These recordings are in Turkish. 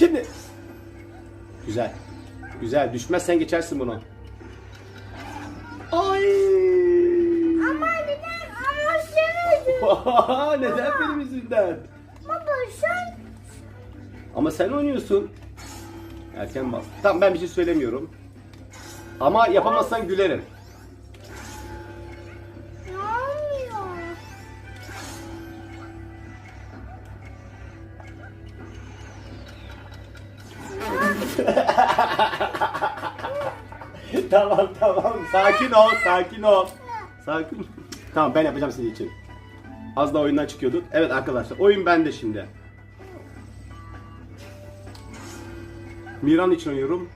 Şimdi. Güzel. Güzel. Düşmezsen geçersin bunu. Ay. Ama neden? Ama sen öldün. Neden benim yüzümden? Baba sen. Ama sen oynuyorsun. Erken bas. Tamam ben bir şey söylemiyorum. Ama yapamazsan gülerim. tamam tamam. Sakin ol, sakin ol. Sakin. Tamam ben yapacağım senin için. Az da oyundan çıkıyorduk. Evet arkadaşlar oyun bende şimdi. Miran için oynuyorum.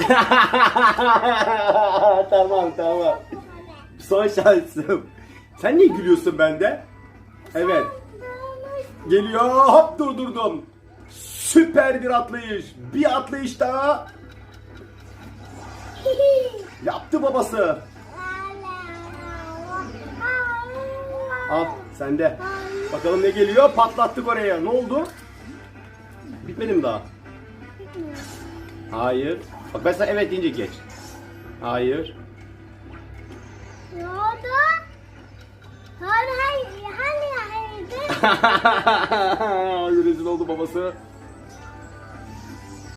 tamam tamam. Son şansım. Sen niye gülüyorsun bende? Evet. Geliyor. Hop durdurdum. Süper bir atlayış. Bir atlayış daha. Yaptı babası. Al sende. Bakalım ne geliyor? Patlattık oraya. Ne oldu? Bitmedi mi daha? Hayır. Bak ben sana evet deyince geç. Hayır. Ne oldu? Rezil oldu babası.